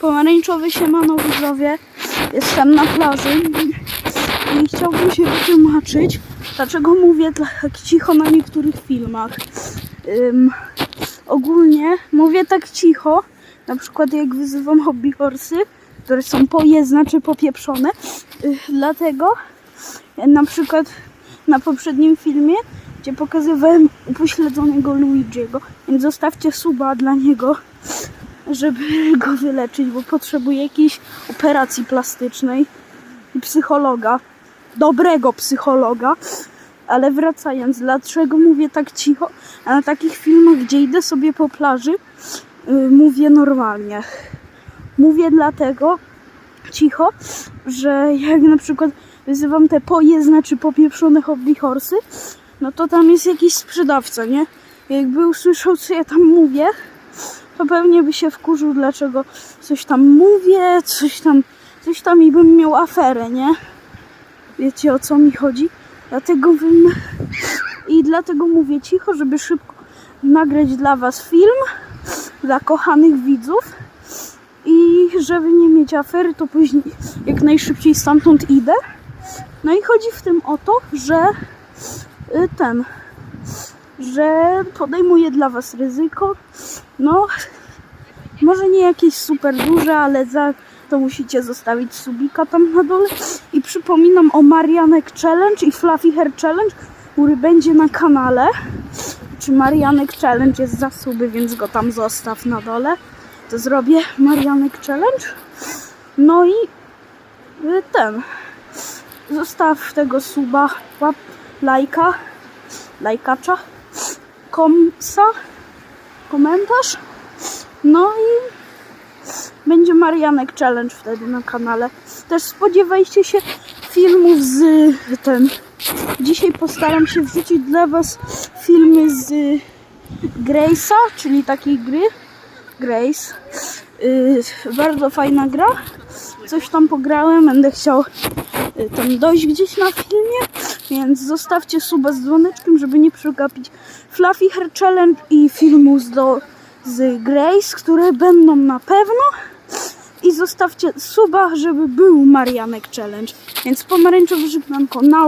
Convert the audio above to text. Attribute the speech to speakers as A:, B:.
A: Pomarańczowy siemano widzowie. Jestem na plaży i chciałbym się wytłumaczyć, dlaczego mówię tak cicho na niektórych filmach. Ym, ogólnie mówię tak cicho, na przykład jak wyzywam hobby horsy, które są pojezdne czy popieprzone, dlatego na przykład na poprzednim filmie, gdzie pokazywałem upośledzonego Luigiego, więc zostawcie suba dla niego, żeby go wyleczyć, bo potrzebuje jakiejś operacji plastycznej i psychologa, dobrego psychologa. Ale wracając, dlaczego mówię tak cicho, a na takich filmach, gdzie idę sobie po plaży, yy, mówię normalnie. Mówię dlatego cicho, że jak na przykład wyzywam te pojezdne czy popieprzone hobby no to tam jest jakiś sprzedawca, nie? Jakby usłyszał, co ja tam mówię, to pewnie by się wkurzył, dlaczego coś tam mówię, coś tam, coś tam i bym miał aferę, nie? Wiecie o co mi chodzi? Dlatego bym... I dlatego mówię cicho, żeby szybko nagrać dla was film, dla kochanych widzów i żeby nie mieć afery, to później jak najszybciej stamtąd idę. No i chodzi w tym o to, że y, ten, że podejmuję dla was ryzyko. No, może nie jakieś super duże, ale za to musicie zostawić subika tam na dole. I przypominam o Marianek Challenge i Fluffy Hair Challenge, który będzie na kanale. Czy Marianek Challenge jest za suby, więc go tam zostaw na dole. To zrobię Marianek Challenge. No i y, ten. Zostaw tego suba, łap, lajka, lajkacza, komsa, komentarz. No i będzie Marianek Challenge wtedy na kanale. Też spodziewajcie się filmów z ten. Dzisiaj postaram się wrzucić dla Was filmy z Grace'a, czyli takiej gry. Grace. Yy, bardzo fajna gra. Coś tam pograłem, będę chciał y, tam dojść gdzieś na filmie, więc zostawcie suba z dzwoneczkiem, żeby nie przegapić Fluffy Hair Challenge i filmu z, do, z Grace, które będą na pewno. I zostawcie suba, żeby był Marianek Challenge. Więc pomarańczowy żegnanko na